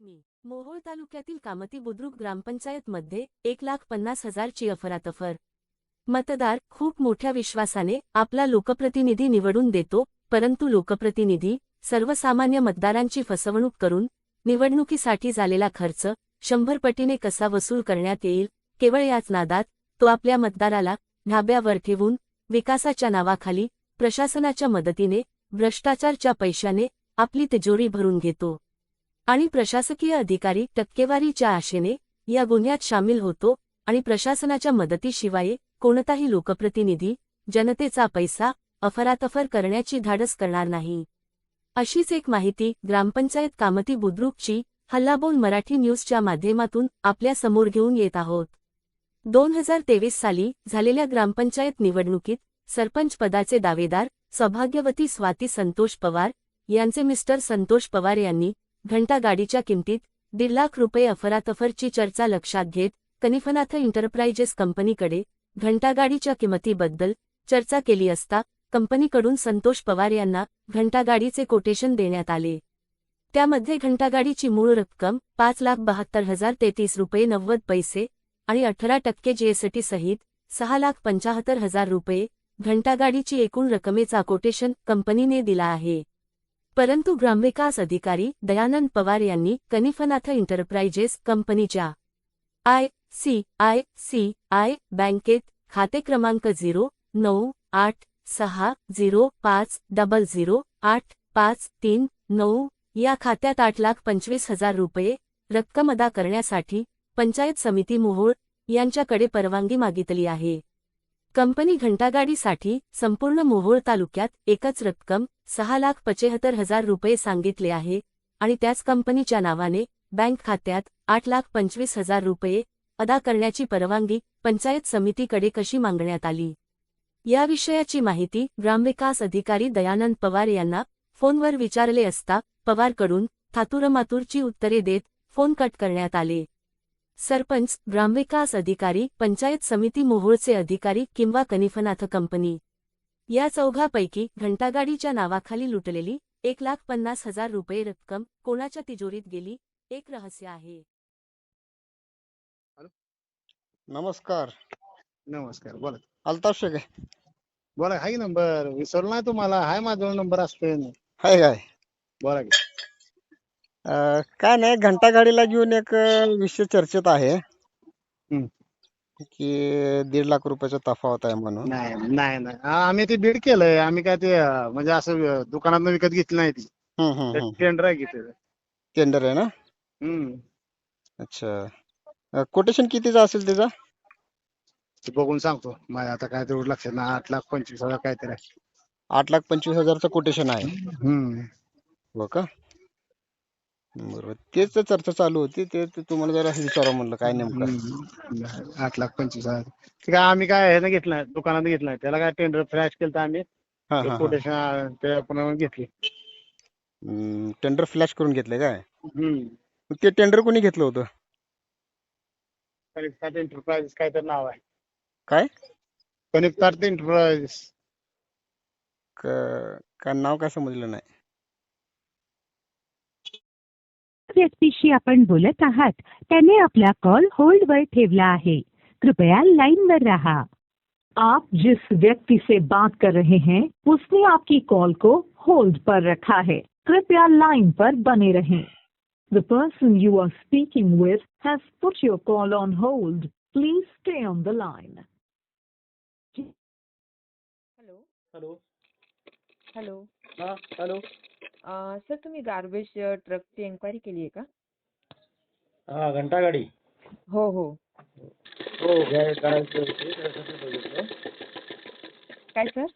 बातमी मोहोळ तालुक्यातील कामती बुद्रुक ग्रामपंचायतमध्ये एक लाख पन्नास हजारची अफरातफर. मतदार खूप मोठ्या विश्वासाने आपला लोकप्रतिनिधी निवडून देतो परंतु लोकप्रतिनिधी सर्वसामान्य मतदारांची फसवणूक करून निवडणुकीसाठी झालेला खर्च शंभर पटीने कसा वसूल करण्यात येईल केवळ याच नादात तो आपल्या मतदाराला ढाब्यावर ठेवून विकासाच्या नावाखाली प्रशासनाच्या मदतीने भ्रष्टाचारच्या पैशाने आपली तिजोरी भरून घेतो. आणि प्रशासकीय अधिकारी टक्केवारीच्या आशेने या गुन्ह्यात सामील होतो आणि प्रशासनाच्या मदतीशिवाय कोणताही लोकप्रतिनिधी जनतेचा पैसा अफरातफर करण्याची धाडस करणार नाही. अशीच एक माहिती ग्रामपंचायत कामती बुद्रुकची हल्लाबोल मराठी न्यूजच्या माध्यमातून आपल्यासमोर घेऊन येत आहोत. दोन हजार तेवीस साली झालेल्या ग्रामपंचायत निवडणुकीत सरपंच पदाचे दावेदार सौभाग्यवती स्वाती संतोष पवार यांचे मिस्टर संतोष पवार यांनी घंटागाडीच्या किमतीत दीड लाख रुपये अफरातफरची चर्चा लक्षात घेत कनिफनाथ इंटरप्राइजेस कंपनीकडे घंटागाडीच्या किंमतीबद्दल चर्चा केली असता कंपनीकडून संतोष पवार यांना घंटागाडीचे कोटेशन देण्यात आले. त्यामध्ये घंटागाडीची मूळ रक्कम पाच लाख बहात्तर हजार तेहतीस रुपये नव्वद पैसे आणि अठरा टक्के जीएसटी सहित सहा लाख पंचाहत्तर हजार रुपये घंटागाडीची एकूण रकमेचा कोटेशन कंपनीने दिला आहे. परंतु ग्रामविकास अधिकारी दयानंद पवार यांनी कनिफनाथ इंटरप्राइजेस कंपनीच्या I C I C I बँकेत खाते क्रमांक झिरो नऊ आठ सहा झिरो पाच डबल झिरो आठ पाच तीन नऊ या खात्यात आठ लाख पंचवीस हजार रुपये रक्कम अदा करण्यासाठी पंचायत समिती मोहोळ यांच्याकडे परवानगी मागितली आहे. कंपनी घंटागाडीसाठी संपूर्ण मोहोळ तालुक्यात एकच रक्कम सहा लाख पचेहत्तर हजार रुपये सांगितले आहे आणि त्याच कंपनीच्या नावाने बँक खात्यात आठ लाख पंचवीस हजार रुपये अदा करण्याची परवानगी पंचायत समितीकडे कशी मागण्यात आली? या विषयाची माहिती ग्रामविकास अधिकारी दयानंद पवार यांना फोनवर विचारले असता पवारकडून थातुरमातूरची उत्तरे देत फोन कट करण्यात आले. सरपंच ग्रामविकास अधिकारी पंचायत समिती मोहोळचे अधिकारी किंवा कनिफनाथ कंपनी. या चौघापैकी घंटागाडीच्या नावाखाली लुटलेली एक लाख पन्नास हजार रुपये रक्कम कोणाच्या तिजोरीत गेली एक रहस्य आहे. नमस्कार. नमस्कार बोला. अल्ताफ शेख. आहे बोला हाय नंबर. विसरलो तुम्हाला. हाय माझा नंबर असतोय. हाय काय बोला की. अं, काय नाही घंटागाडीला घेऊन एक अं, विषय चर्चेत आहे. हम्म. की दीड लाख रुपयाचा तफावत आहे म्हणून. नाही नाही नाही. आ- आम्ही ते बीड केलंय. आम्ही काय ते अं, म्हणजे असं दुकानात विकत घेतली नाही ती. हम्म, हम्म, हम्म. टेंडर आहे घेतलं टेंडर आहे ना? हम्म. अच्छा. कोटेशन कितीचा असेल त्याचा? ते बघून सांगतो. माझ्या आता काय तेवढं लक्षात नाही. आठ लाख पंचवीस हजार काहीतरी आहे. आठ लाख पंचवीस हजारचं कोटेशन आहे. हम्म. हो का? बरोबर तेच तर चर्चा चालू होती. ते ते तुम्हाला जरा विचारा म्हणलं. काय नेमकं? हम्म. आठ लाख पंचवीस हजार. ते काय आम्ही काय ह्यानं घेतलं नाही. दुकानात घेतलं नाही. त्याला काय टेंडर फ्लॅश केलं आम्ही. हा हा, हा. कोटेशन ते आपण घेतली. टेंडर फ्लॅश करून घेतलंय काय? हम्म. मग ते टेंडर कोणी घेतलं होतं? कनिष्ठात एंटरप्राइज काय तर नाव आहे. काय? कनिष्ठात एंटरप्राइज क- काय नाव काय समजलं नाही. व्यक्तीशी आपण बोलत आहात त्याने आपला कॉल होल्ड वर ठेवला आहे. कृपया लाइन पर रहा. आप जिस व्यक्ति से बात कर रहे हैं उसने आपकी कॉल को होल्ड पर रखा है। कृपया लाइन पर बने रहें। The person you are speaking with has put your call on hold please stay on the line hello hello hello हा हॅलो सर तुम्ही गार्बेज ट्रकची एन्क्वायरी केली आहे का? हा घंटागाडी. हो हो. हो गा- करायची होती त्यासाठी बघितलं. काय सर?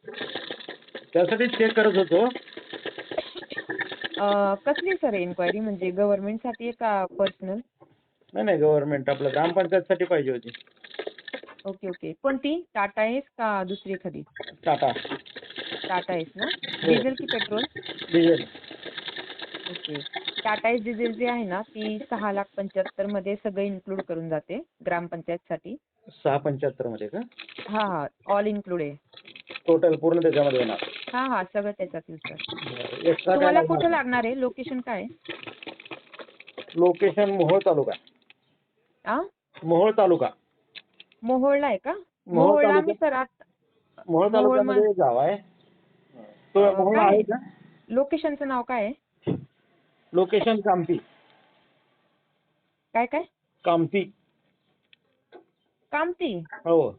त्यासाठी चेक करत होतो. अं, कसली सर एन्क्वायरी म्हणजे गव्हर्नमेंटसाठी आहे का पर्सनल नाही नाही गव्हर्नमेंट आपलं ग्रामपंचायतसाठी पाहिजे होती. Okay okay. कोणती? टाटा एस का दुसरी एखादी? टाटा. टाटा एस ना? डिझेल की petrol? Diesel. Okay. Tata ace diesel जी आहे ना ती सहा लाख पंच्याहत्तरमध्ये सगळं इन्क्लूड करून जाते ग्रामपंचायतसाठी. सहा पंच्याहत्तरमध्ये का? हा हा ऑल इन्क्लूड आहे. टोटल पूर्ण त्याच्यामध्ये येणार. हा हा सगळं त्याच्यातील सर एक्स्ट्रा काय तुम्हाला? कुठं लागणार आहे? लोकेशन काय आहे? लोकेशन मोहोळ तालुका. आ? मोहोळ तालुका. मोहोळला आहे का? मोहोळ मोहोळला तालुका- आम्ही सर आता मोहोळ तालुक्यामध्ये एक गाव आहे. तो मोहोळ काय? आहे का? लोकेशनचं नाव काय आहे? लोकेशन कामती काय काय? कामती कामती हो.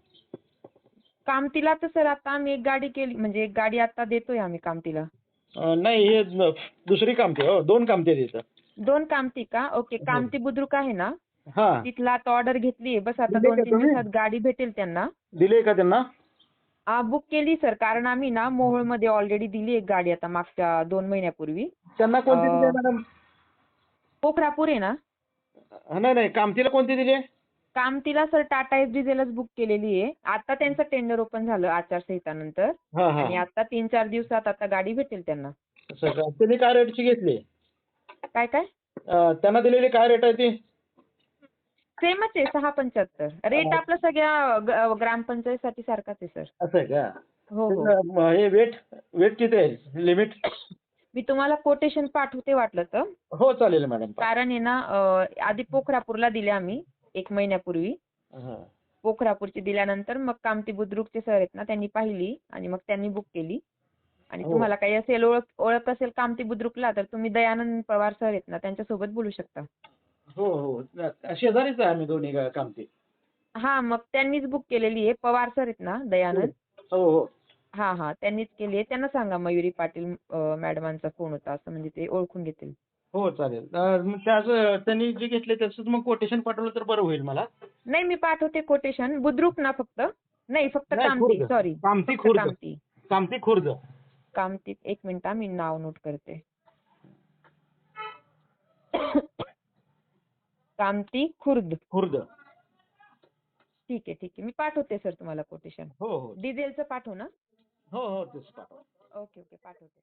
कामतीला तर सर आता आम्ही एक गाडी केली म्हणजे एक गाडी आता देतोय आम्ही कामतीला अं, नाही हे न- दुसरी कामती हो दोन कामती आहेत इथं. दोन कामती का? ओके कामती बुद्रुक आहे ना? हा. तिथला आता ऑर्डर घेतली बस आता दिले दोन का तीन तुम्ही? दिवसात गाडी भेटेल त्यांना. दिले का त्यांना? बुक केली सर कारण आम्ही ना मोहोळमध्ये ऑलरेडी दिली एक गाडी आता मागच्या दोन महिन्यापूर्वी. त्यांना कोणती दिली मॅडम पोखरापूर आहे ना? नाही नाही. कामतीला कोणती दिली कामतीला सर टाटा एस डिझेलच बुक केलेली आहे. आता त्यांचं टेंडर ओपन झालं आचारसंहिता नंतर हा. आणि आता तीन चार दिवसात आता गाडी भेटेल त्यांना. त्यांनी काय रेटची घेतली? काय काय? त्यांना दिलेली काय रेट आहे ती? सेमच आहे सहा पंच्याहत्तर. रेट आपला सगळ्या ग्रामपंचायतसाठी सारखाच आहे सर. असं आहे का? हो हो. हे वेट वेट किती आहे? लिमिट? मी तुम्हाला कोटेशन पाठवते वाटलं तर. हो चालेल मॅडम. कारण आहे ना आधी पोखरापूरला दिले आम्ही एक महिन्यापूर्वी. पोखरापूरची दिल्यानंतर मग कामती बुद्रुकचे सर आहेत ना त्यांनी पाहिली आणि मग त्यांनी बुक केली. आणि हो. तुम्हाला काही असेल ओळख ओळख असेल कामती बुद्रुकला तर तुम्ही दयानंद पवार सर आहेत ना त्यांच्यासोबत बोलू शकता. हो हो. शेजारीच आहे आम्ही दोन्ही गा- कामती. हा मग त्यांनीच बुक केलेली आहे. पवार सर आहेत ना दयानंद? हो हो. हा हा. त्यांनीच केली आहे. त्यांना सांगा मयुरी पाटील अं, मॅडमांचा फोन होता असं म्हणजे ते ओळखून घेतील. हो चालेल. अं, मग त्याचं त्यांनी जे घेतले त्याचं मग कोटेशन पाठवलं तर बरं होईल मला. नाही मी पाठवते कोटेशन बुद्रुक ना फक्त. नाही फक्त नाही, कामती. खुर्द. सॉरी कामती फक्त खुर्द. कामती. कामती खुर्द. कामती. एक मिनिट हा, मी नाव नोट करते. कामती खुर्द. खुर्द. ठीक आहे ठीक आहे. मी पाठवते सर तुम्हाला कोटेशन हो हो. डिझेलचं पाठवू ना. हो हो तेच पाठवा. ओके ओके पाठवते.